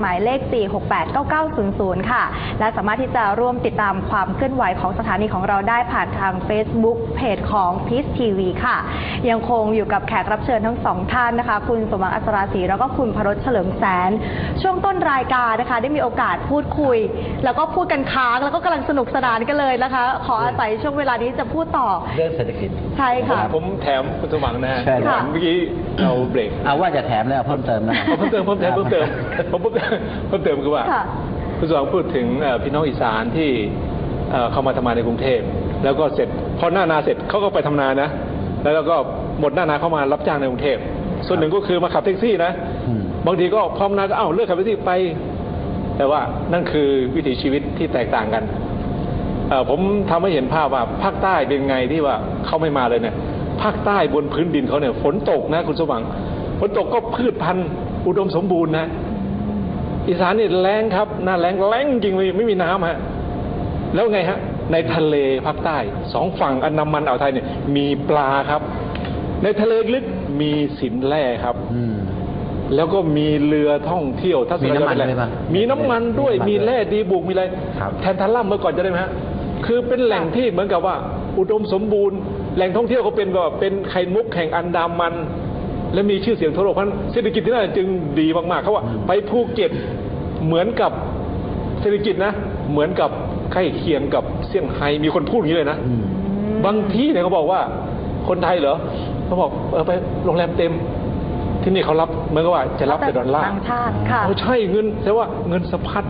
หมายเลข 4689900 ค่ะ และสามารถที่จะร่วมติดตามความเคลื่อนไหวของสถานีของเราได้ผ่านทาง Facebook เพจของ Peace TV ค่ะ ยังคงอยู่กับแขกรับเชิญทั้งสองท่านนะคะ คุณสมหวังอัศราศีแล้วก็คุณพรสเฉลิมแสน ช่วงต้นรายการนะคะ ได้มีโอกาสพูดคุย แล้วก็พูดกันค้าง แล้วก็กำลังสนุกสนานกันเลยนะคะ ขออาศัยช่วงเวลานี้จะพูดต่อ เรื่องเศรษฐกิจ ใช่ค่ะ ผมแถมคุณสมังนะฮะใช่ครับเมื่อกี้เราเบรกเอาว่าจะแถมแล้วเพิ่มเติมนะเพิ่มเติมเพิ่มเติมเพิ่มเติมผมเพิ่มเติมเพิ่มเติมคือว่าค่ะคุณสมังพูดถึงเอ่อพี่น้องอีสานที่เอ่อเข้ามาทำงานในกรุงเทพแล้วก็เสร็จพอหน้านาเสร็จเขาก็ไปทำนานะ แล้วก็หมดหน้านาเข้ามารับจ้างในกรุงเทพส่วนหนึ่งก็คือมาขับแท็กซี่นะอืมบางทีก็พร้อมนาก็เอ้าเลิกขับแท็กซี่ไป แต่ว่านั่นคือวิถีชีวิตที่แตกต่างกันเอ่อผมทำให้เห็นภาพว่าภาคใต้เป็นไงที่ว่าเขาไม่มาเลยเนี่ยภาคใต้บนพื้นดินเขาเนี่ยฝนตกนะคุณสว่างฝนตกก็พืชพันธุ์อุดมสมบูรณ์นะ อีสานนี่แรงครับหน้าแรงแรงจริงเลยไม่มีน้ำฮะแล้วไงฮะ ในทะเลภาคใต้สองฝั่งอันดามันอ่าวไทยเนี่ย มีปลาครับ ในทะเลลึกมีสินแร่ครับอืมแล้วก็มีเรือท่องเที่ยวทัศมีนน้ำมันอะไรด้วยปะมีน้ำมันด้วยมีมีน้ำมันด้วยแร่ดีบุกมีอะไรครับแทนทันล่ำเมื่อก่อนจะได้ไหมฮะคือเป็นแหล่งที่เหมือนกับว่า อุดมสมบูรณ์ แหล่งท่องเที่ยวเขาเป็นแบบเป็นไข่มุกแห่งอันดามัน และมีชื่อเสียงทั่วโลกเพราะฉะนั้นเศรษฐกิจที่นั่นจึงดีมากๆเขาว่าไปภูเก็ตเหมือนกับเศรษฐกิจนะ เหมือนกับใกล้เคียงกับเซี่ยงไฮ้มีคนพูดอย่างนี้เลยนะอืมบางที่เนี่ยเขาบอกว่าคนไทยเหรอเขาบอกเออไปโรงแรมเต็ม ที่นี่เขารับเหมือนกับว่าจะรับแต่ดอลลาร์ต่างชาติค่ะเขาใช่เงินแต่ว่าเงินสะพัด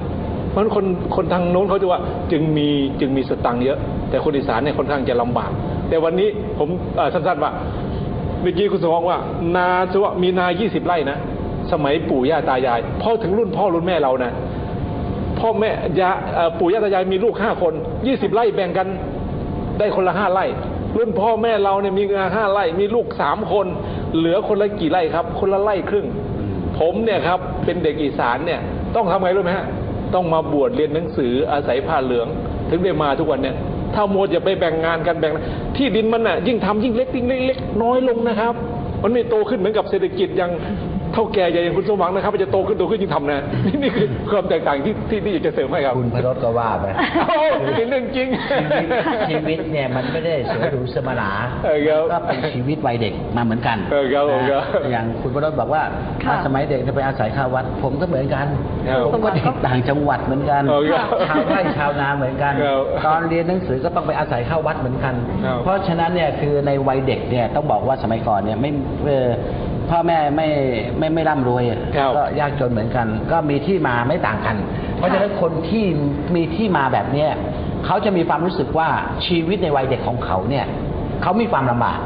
เพราะฉะนั้นคนคนทางโน้นเขาจะว่าจึงมีจึงมีสตังค์เยอะ แต่คนอีสานเนี่ยค่อนข้างจะลำบาก แต่วันนี้ผมเอ่อสั้นๆว่า เมื่อกี้คุณสมองว่า นาจะว่ามีนา20ไร่นะสมัยปู่ย่าตายายพอถึงรุ่นพ่อรุ่นแม่เรานะพ่อแม่ยาเอ่อปู่ย่าตายายมีลูกห้าคนยี่สิบไร่แบ่งกันได้คนละห้าไร่ รุ่นพ่อแม่เราเนี่ยมีงานห้าไร่ มีลูกสามคน เหลือคนละกี่ไร่ครับ คนละไร่ครึ่ง ผมเนี่ยครับเป็นเด็กอีสานเนี่ย ต้องทำไงรู้ไหมฮะต้องมาบวชเรียนหนังสืออาศัยผ้าเหลือง ถึงได้มาทุกวันเนี่ย ถ้าโมดอย่าไปแบ่งงานกันแบ่ง ที่ดินมันน่ะยิ่งทำยิ่งเล็กยิ่งเล็กน้อยลงนะครับ มันไม่โตขึ้นเหมือนกับเศรษฐกิจอย่าง เท่าแก่ใหญ่อย่างคุณสมหวังนะครับมันจะโตขึ้นโตขึ้นยิ่งทำนะนี่นี่คือความแตกต่างที่ที่ที่อยากจะเสริมให้ครับคุณพรสก็ว่าไปโอ้เป็นเรื่องจริง ชีวิตเนี่ยมันไม่ได้สวยหรูสมนาเออครับก็เป็นชีวิตวัยเด็กมาเหมือนกันเออครับผมครับนะอย่างคุณพรสบอกว่าค่ะสมัยเด็กจะไปอาศัยข้าววัด ผมก็เหมือนกันครับผมก็เด็กต่างจังหวัดเหมือนกันเออครับชาวไร่ชาวนาเหมือนกันครับตอนเรียนหนังสือก็ต้องไปอาศัยข้าววัดเหมือนกันครับเพราะฉะนั้นเนี่ยคือในวัยเด็กเนี่ยต้องบอกว่าสมัยก่อนเนี่ยไม่เอ่อ พ่อแม่ไม่ไม่ไม่ร่ำรวยอะครับ ก็ยากจนเหมือนกัน ก็มีที่มาไม่ต่างกัน เพราะฉะนั้นคนที่มีที่มาแบบเนี้ยเขาจะมีความรู้สึกว่าชีวิตในวัยเด็กของเขาเนี่ยเขามีความลำบาก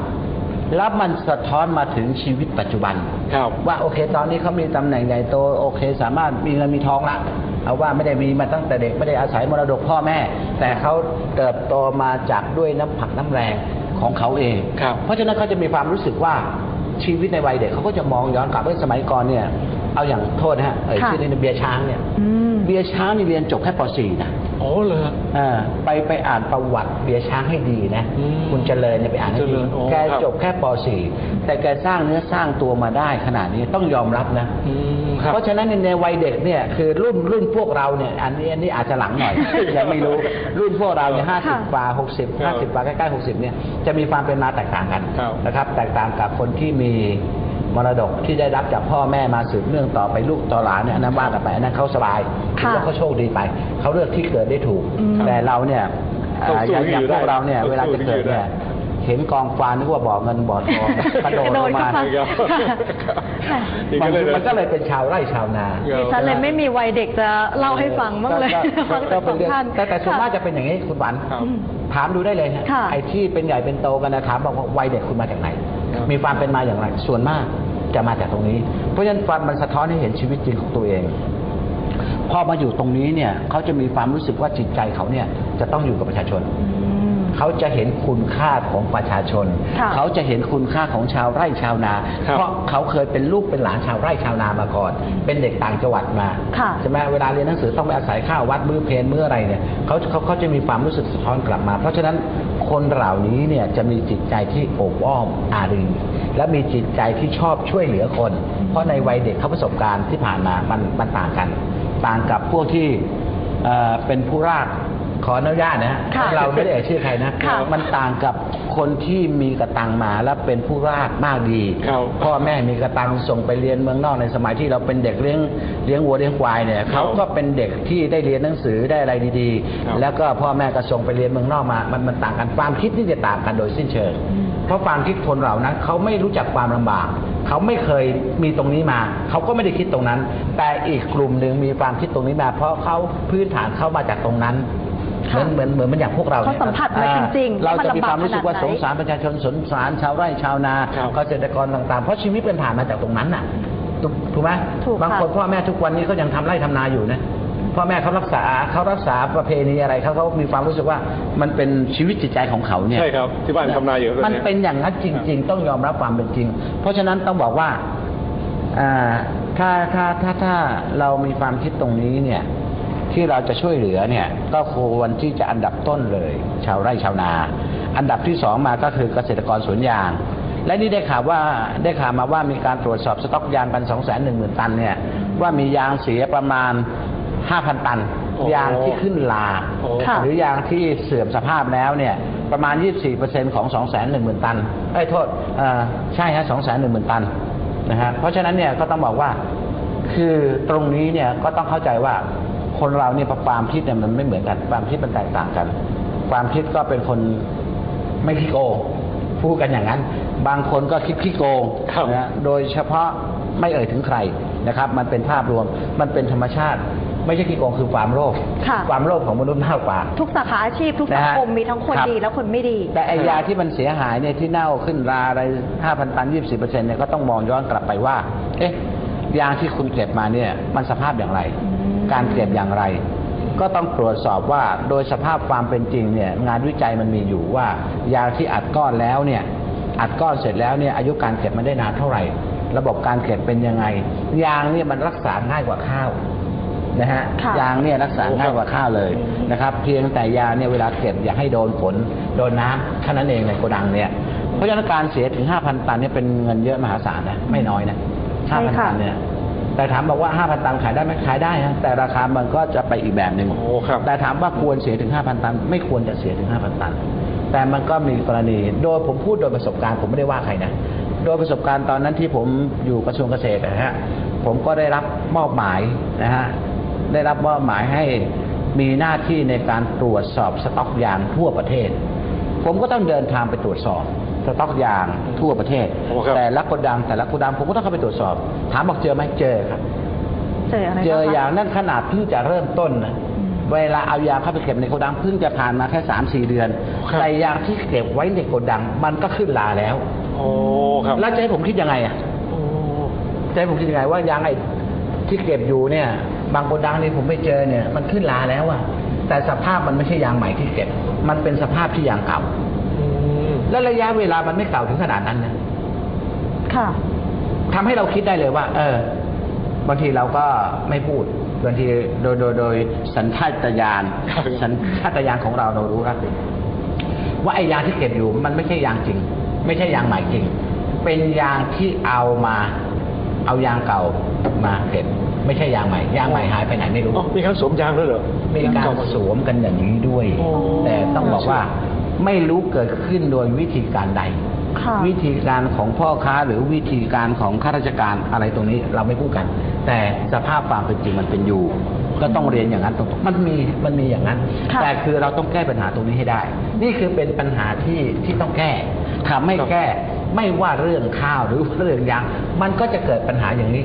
แล้วมันสะท้อนมาถึงชีวิตปัจจุบัน ครับ ว่าโอเคตอนนี้เขามีตำแหน่งใหญ่โตโอเค สามารถมีเงินมีทองละเอาว่าไม่ได้มีมาตั้งแต่เด็กไม่ได้อาศัยมรดกพ่อแม่ แต่เขาเติบโตมาจากด้วยน้ำผักน้ำแรงของเขาเอง ครับ เพราะฉะนั้นเขาจะมีความรู้สึกว่า ชีวิตในวัยเด็กเขาก็จะมองย้อนกลับไปสมัยก่อนเนี่ย เอาอย่างโทษนะฮะเอ่ยค่ะชื่อในเบียร์ช้างเนี่ยอืมเบียร์ช้างนี่เรียนจบแค่ป .4 นะอ๋อเหรอเออไปไปอ่านประวัติเบียร์ช้างให้ดีนะอืมคุณเจริญเนี่ยไปอ่านให้เจริดีญอ๋อแกครับจบแค่ป .4 แต่แกสร้างเนื้อสร้างตัวมาได้ขนาดนี้ต้องยอมรับนะอืม ครับ เพราะฉะนั้นในวัยเด็กเนี่ยคือรุ่นรุ่นพวกเราเนี่ยอันนี้อันนี้อาจจะหลังหน่อย ยังไม่รู้รุ่นพวกเราเนี่ยห้าสิบค่ะกว่าหกสิบครัห้าบสิบกว่าใกล้ๆหกสิบเนี่ยจะมีความเป็นมาแตกต่างกันครับนะครับแตกต่างกับคนที่มีมรดกที่ได้รับจากพ่อแม่มาสืบเนื่องต่อไปลูกต่อหลานเนี่ยอันนั้นว่ากันไปอันนั้นเขาสบายค่ะแล้วเขาโชคดีไปเขาเลือกที่เกิดได้ถูกอืมแต่เราเนี่ยต้องสู้อย่างให้อย่างอยู่พวกได้เราเนี่ยต้องเวลาจะเกิดสู้ให้อยู่เนี่ยได้เห็นกองฟางนึกว่าบ่อเงินบ่อทองกระโดดลงมา กระโดดเข้ามาค่ะนี่มันก็เลยมันก็เลยเป็นชาวไร่ชาวนาครับดิฉันเลยไม่มีวัยเด็กจะเล่าให้ฟังบ้างเลยก็ฟังก็จากเป็สนองเรื่องท่านแต่แต่ส่วนมากค่จะเป็นอย่างนี้คุณหวันครับถามดูได้เลยฮะค่ะไอ้ที่เป็นใหญ่เป็นโตกันนะถามบอกว่าวัยเด็กคุณมาจากไหนครับมีความเป็นมาอย่างไรส่วนมากจะมาจากตรงนี้ เพราะฉะนั้นความมันสะท้อนให้เห็นชีวิตจริงของตัวเองพอมาอยู่ตรงนี้เนี่ยเขาจะมีความรู้สึกว่าจิตใจเขาเนี่ยจะต้องอยู่กับประชาชนอืม เขาจะเห็นคุณค่าของประชาชน ค่ะเขาจะเห็นคุณค่าของชาวไร่ชาวนา ครับเพราะเขาเคยเป็นลูกเป็นหลานชาวไร่ชาวนามาก่อน เป็นเด็กต่างจังหวัดมาค่ะใช่ไหมเวลาเรียนหนังสือต้องไปอาศัยข้าววัดมื้อเพลนมื้ออะไรเนี่ยเขาเขาเขาจะมีความรู้สึกสะท้อนกลับมา เพราะฉะนั้นคนเหล่านี้เนี่ยจะมีจิตใจที่โอบอ้อมอารีและมีจิตใจที่ชอบช่วยเหลือคน เพราะในวัยเด็กเขาประสบการณ์ที่ผ่านมามันมันต่างกัน ต่างกับพวกที่เอ่อเป็นผู้ราก ขออนุญาตนะฮะค่ะเราไม่ได้เอ่ยชื่อใครนะ ค่ะมันต่างกับคนที่มีกระตังมาแล้วเป็นผู้รากมากดี ครับพ่อแม่มีกระตังส่งไปเรียนเมืองนอกในสมัยที่เราเป็นเด็กเลี้ยงเลี้ยงวัวเลี้ยงควายเนี่ยครับเขาก็เป็นเด็กที่ได้เรียนหนังสือได้อะไรดีครับๆ แล้วก็พ่อแม่ก็ส่งไปเรียนเมืองนอกมา มันมันต่างกันความคิดนี่จะต่างกันโดยสิ้นเชิงเพราะความคิดคนเรานั้นเขาไม่รู้จักความลำบาก เขาไม่เคยมีตรงนี้มา เขาก็ไม่ได้คิดตรงนั้น แต่อีกกลุ่มหนึ่งมีความคิดตรงนี้มา เพราะเขาพื้นฐานเข้ามาจากตรงนั้น เหมือนเหมือนเหมือนมันอย่างพวกเรานี่ยเขาสัมผัสมาจริงๆเราว่ามันจะมีลำบากความรู้สึกว่าขนาดไหนสงสารประชาชนสงสารชาวไร่ชาวนาครับเกษตรกรต่างๆ เพราะชีวิตเป็นผ่านมาจากตรงนั้นน่ะถูกถูกไหมถูกค่ะบางคนพ่อแม่ทุกวันนี้ก็ยังทำไร่ทำนาอยู่นะพ่อแม่เขารักษาเขารักษาประเพณีอะไรเขาเขามีความรู้สึกว่ามันเป็นชีวิตจิตใจของเขาเนี่ยใช่ครับที่บ้านทำนาอยู่ด้วยมันเนี่ยเป็นอย่างนั้นจริง ๆ ต้องยอมรับความเป็นจริง เพราะฉะนั้นต้องบอกว่าอ่าถ้าถ้าถ้าถ้าเรามีความคิดตรงนี้เนี่ย ที่เราจะช่วยเหลือเนี่ยก็ควรที่จะอันดับต้นเลย ชาวไร่ชาวนา อันดับที่สองมาก็คือเกษตรกรสวนยาง และนี่ได้ข่าวว่าได้ข่าวมาว่ามีการตรวจสอบสต็อกยางกันสองแสนหนึ่งหมื่นตันเนี่ยว่ามียางเสียประมาณห้าพันตันโอ้ยางที่ขึ้นลาโอ้ค่ะหรือยางที่เสื่อมสภาพแล้วเนี่ยประมาณ 24%ของ 210,000 ตันไอ้ยโทษเอ่อใช่ฮะ210,000 ตันนะฮะเพราะฉะนั้นเนี่ยก็ต้องบอกว่าคือตรงนี้เนี่ยก็ต้องเข้าใจว่า คนเราเนี่ยความคิดเนี่ยมันไม่เหมือนกัน ความคิดมันแตกต่างกัน ความคิดก็เป็นคนไม่ขี้โกงพูดกันอย่างนั้น บางคนก็คิดขี้โกงครับนะฮะโดยเฉพาะไม่เอ่ยถึงใครนะครับ มันเป็นภาพรวมมันเป็นธรรมชาติ ไม่ใช่ขี้โกงคือความโลภค่ะความโลภของมนุษย์มากกว่า ทุกสาขาอาชีพทุกสังคมนะฮะมีทั้งคนครับดีและคนไม่ดี แต่ไอยาที่มันเสียหายเนี่ยที่เน่าขึ้นราอะไรห้าพันตันยี่สิบเปอร์เซ็นต์เนี่ยก็ต้องมองย้อนกลับไปว่า เอ๊ะยางที่คุณเก็บมาเนี่ยมันสภาพอย่างไร การเก็บอย่างไร ก็ต้องตรวจสอบว่าโดยสภาพความเป็นจริงเนี่ยงานวิจัยมันมีอยู่ว่ายางที่อัดก้อนแล้วเนี่ยอัดก้อนเสร็จแล้วเนี่ยอายุการเก็บมันได้นานเท่าไหร่ ระบบการเก็บเป็นยังไง ยางเนี่ยมันรักษาง่ายกว่าข้าวนะฮะค่ะยางเนี่ยรักษาง่ายกว่าข้าวเลยนะครับ เพียงแต่ยาเนี่ยเวลาเก็บอย่าให้โดนฝนโดนน้ำแค่นั้นเองในโกดังเนี่ยเพราะฉะนั้นการเสียถึง 5,000 ตันเนี่ยเป็นเงินเยอะมหาศาลนะไม่น้อยนะใช่5,000ค่ะตันเนี่ย แต่ถามบอกว่า 5,000 ตันขายได้ไหมขายได้ฮะแต่ราคามันก็จะไปอีกแบบหนึ่งโอ้ครับแต่ถามว่าควรเสียถึง 5,000 ตัน ไม่ควรจะเสียถึง 5,000 ตัน แต่มันก็มีกรณี โดยผมพูดโดยประสบการณ์ผมไม่ได้ว่าใครนะ โดยประสบการณ์ตอนนั้นที่ผมอยู่กระทรวงเกษตรนะฮะ ผมก็ได้รับมอบหมายนะฮะ ได้รับมอบหมายให้มีหน้าที่ในการตรวจสอบสต็อกยางทั่วประเทศ ผมก็ต้องเดินทางไปตรวจสอบ สต็อกยางทั่วประเทศ โอ้ครับ แต่ละโกดังแต่ละโกดังผมก็ต้องเข้าไปตรวจสอบ ถามบอกเจอไหมเจอครับ เจออะไรเจอบ้คะอย่างนั้นขนาดเพิ่งจะเริ่มต้นนะเวลาเอายางเข้าไปเก็บในโกดังเพิ่งจะผ่านมาแค่สามสี่เดือน ครับ แต่ยางที่เก็บไว้ในโกดังมันก็ขึ้นลาแล้ว โอ้ครับแล้วจะให้ผมคิดยังไงอะโอ้ จะให้ผมคิดยังไงว่ายางไอ้ที่เก็บอยู่เนี่ย บางโกดังนี่ผมไปเจอเนี่ยมันขึ้นลาแล้วอะแต่สภาพมันไม่ใช่ยางใหม่ที่เก็บ มันเป็นสภาพที่ยางเก่าอืม และระยะเวลามันไม่เก่าถึงขนาดนั้นนะค่ะทำให้เราคิดได้เลยว่า เออ บางทีเราก็ไม่พูด บางทีโดยโดยโดยสัญชาตญาณครับสัญชาตญาณของเราเรารู้แล้วว่าไอ้ยางที่เก็บอยู่มันไม่ใช่ยางจริง ไม่ใช่ยางใหม่จริง เป็นยางที่เอามา เอายางเก่ามาเก็บไม่ใช่ยางใหม่ ยางใหม่หายไปไหนไม่รู้อ๋อมีการสวมยางด้วยเหรอมีการสวมกันอย่างนี้ด้วยโอ้แต่ต้องบอกว่า ไม่รู้เกิดขึ้นโดยวิธีการใดค่ะวิธีการของพ่อค้าหรือวิธีการของข้าราชการอะไรตรงนี้เราไม่พูดกัน แต่สภาพความเป็นจริงมันเป็นอยู่ ก็ต้องเรียนอย่างนั้นตรงๆมันมีมันมีอย่างนั้นค่ะแต่คือเราต้องแก้ปัญหาตรงนี้ให้ได้ นี่คือเป็นปัญหาที่ที่ต้องแก้ถ้าไม่แก้ไม่ว่าเรื่องข้าวหรือเรื่องยาง มันก็จะเกิดปัญหาอย่างนี้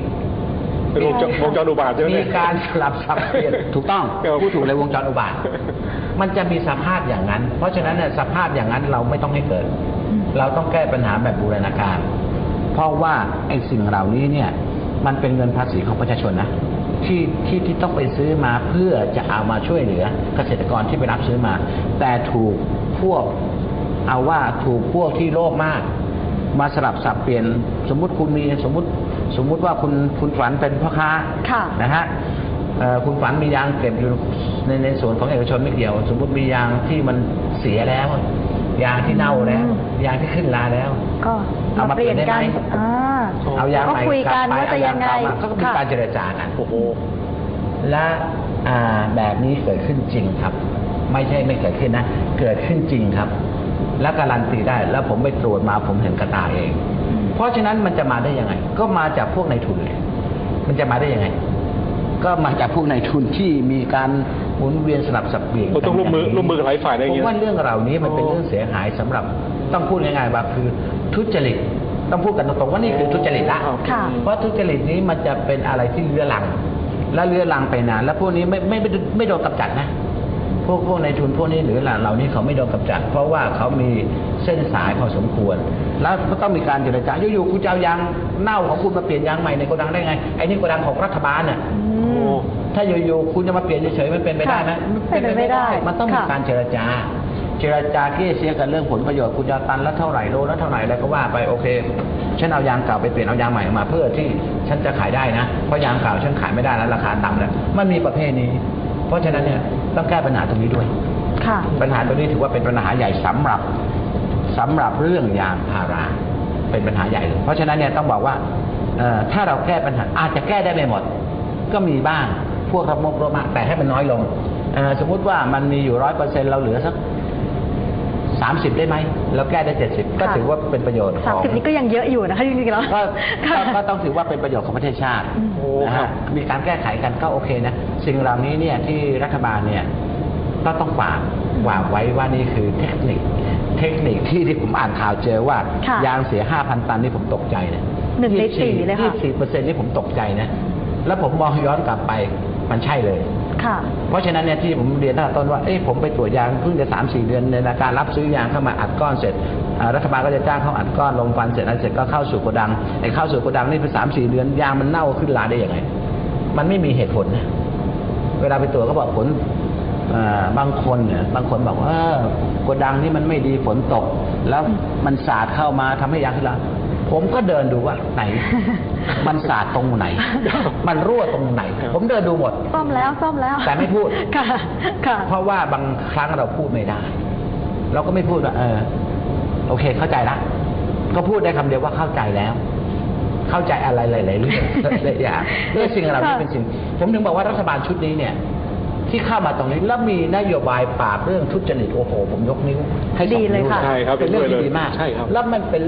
เป็นวงจรวงจรอุบาทใช่ไหมมีเนี่ย การสลับสับเปลี่ยนถูกต้องครับพูดถูกเลยวงจรอุบาท มันจะมีสภาพอย่างนั้น เพราะฉะนั้นเนี่ยสภาพอย่างนั้นเราไม่ต้องให้เกิดเราต้องแก้ปัญหาแบบบูรณาการ เพราะว่าไอ้สิ่งเหล่านี้เนี่ย มันเป็นเงินภาษีของประชาชนนะที่ที่ที่ต้องไปซื้อมาเพื่อจะเอามาช่วยเหลือเกษตรกรที่ไปรับซื้อมา แต่ถูกพวกเอาว่าถูกพวกที่โลภมาก มาสลับสับเปลี่ยนสมมุติคุณมีสมมุติ สมมุติว่าคุณคุณฝันเป็นพ่อค้าค่ะนะฮะเอ่อคุณฝันมียางเก็บอยู่ในในส่วนของเอกชนไม่เกี่ยว สมมุติมียางที่มันเสียแล้ว ยางที่เน่าแล้ว ยางที่ขึ้นลาแล้ว ก็เอามาเปลี่ยนได้ไหมอ่าเอายางก็ใหม่คุยกันลับไปว่าจะยังไงเอาาเก่ามาก็มีค่ะการเจรจากันโอ้โหและอ่าแบบนี้เกิดขึ้นจริงครับ ไม่ใช่ไม่เกิดขึ้นนะ เกิดขึ้นจริงครับ และการันตีได้แล้วผมไปตรวจมาผมเห็นกระตาเอง เพราะฉะนั้นมันจะมาได้ยังไง ก็มาจากพวกนายทุนเลยมันจะมาได้ยังไง ก็มาจากพวกนายทุนที่มีการหมุนเวียนสลับสับเปลี่ยนโอ้ต้องร่วมมือร่วมมือกับหลายฝ่ายได้อย่างผเงี้มยว่าเรื่องเหล่านี้มันเป็นอ๋อเรื่องเสียหายสำหรับต้องพูดง่ายๆว่าคือทุจริตต้องพูดกันตรงๆว่านี่คือทุจริตละครับค่ะเพราะทุจริตนี้มันจะเป็นอะไรที่เลื้อรัง และเลื้อรังไปนาน แล้วพวกนี้ไม่ไม่ไม่ไม่โดนกำจัดนะ พวกพวกในทุนพวกนี้หรือเหล่านี้เขาไม่โดนกำจัด เพราะว่าเขามีเส้นสายพอสมควร แล้วก็ต้องมีการเจรจาอยู่ๆคุณจะเอายางเน่าของคุณมาเปลี่ยนยางใหม่ในโกดังได้ไงไอ้นี่โกดังของรัฐบาลน่ะอืมถ้าอยู่ๆคุณจะมาเปลี่ยนเฉยๆมันเป็นไปได้ไหมค่ะเป็นไปไม่ได้ มันต้องมีค่ะการเจรจาเจรจาเกลี่ยเสียกันเรื่องผลประโยชน์คุณจะเอาตันละเท่าไหร่โลละเท่าไหร่อะไรก็ว่าไปโอเคฉันเอายางเก่าไปเปลี่ยนเอายางใหม่มา เพื่อที่ฉันจะขายได้นะเพราะยางเก่าฉันขายไม่ได้แล้วราคาต่ำแล้วมันมีประเภทนี้ เพราะฉะนั้นเนี่ยต้องแก้ปัญหาตรงนี้ด้วยค่ะปัญหาตรงนี้ถือว่าเป็นปัญหาใหญ่สำหรับสำหรับเรื่องยางพาราเป็นปัญหาใหญ่เลยเพราะฉะนั้นเนี่ยต้องบอกว่าเอ่อถ้าเราแก้ปัญหาอาจจะแก้ได้ไม่หมด ก็มีบ้างพวกระบบระมากแต่ให้มันน้อยลงเอ่อสมมุติว่ามันมีอยู่ร้อยเปอร์เซ็นเราเหลือสัก สามสิบได้ไหมเราแก้ได้เจ็ดสิบก็ค่ะถือว่าเป็นประโยชน์ขสามองสิบนี้ก็ยังเยอะอยู่นะคะจริงๆแล้วก็ค่ะก็ก็ต้องถือว่าเป็นประโยชน์ของประเทศชาติอืมโอ้นะครัฮะบมีการแก้ไขกันก็โอเคนะสิ่งเหล่านี้เนี่ยที่รัฐบาลเนี่ยก็ต้องฝากวางไว้ว่านี่คือเทคนิค เทคนิคที่ที่ผมอ่านข่าวเจอว่าค่ะยางเสียห้าพันตันนี่ผมตกใจนะหนึ่งในสี่เลยค่ะยี่สิบสี่เปอร์เซ็นต์นี่ผมตกใจนะ แล้วผมมองย้อนกลับไปมันใช่เลยค่ะ เพราะฉะนั้นเนี่ยที่ผมเรียนตั้งแต่ต้นว่าเอ้ผมไปตรวจยางเพิ่งจะสามสี่เดือนในการรับซื้อยางเข้ามาอัดก้อนเสร็จรัฐบาลก็จะจ้างเขาอัดก้อนลงฟันเสร็จอันเสร็จก็เข้าสู่โกดังไอ้เข้าสู่โกดังนี่เป็นสามสี่เดือนยางมันเน่าขึ้นลาได้ยังไง มันไม่มีเหตุผล เวลาไปตรวจเขาบอกผลบางคนเนี่ยบางคนบอกว่าโกดังนี่มันไม่ดีฝนตก แล้วมันสาดเข้ามาทำให้ยางขึ้นลาผมก็เดินดูว่าไหน มันสาดตรงไหน มันรั่วตรงไหน ผมเดินดูหมด ซ่อมแล้วซ่อมแล้ว แต่ไม่พูด ค่ะ ค่ะ เพราะว่าบางครั้งเราพูดไม่ได้ เราก็ไม่พูดว่าเออ โอเค เข้าใจละก็พูดได้คำเดียวว่าเข้าใจแล้ว เข้าใจอะไรหลายๆเรื่องหลายอย่างเรื่องสิ่งเหล่านี้ค่ะเป็นสิ่ง ผมถึงบอกว่ารัฐบาลชุดนี้เนี่ยที่เข้ามาตรงนี้แล้วมีนโยบายปราบเรื่องทุจริตโอ้โห ผมยกนิ้วให้สองดีเลยนิ้วค่ะใช่ครับเป็นเรื่องที่ดีมากใช่ครับแล้วมันเป็น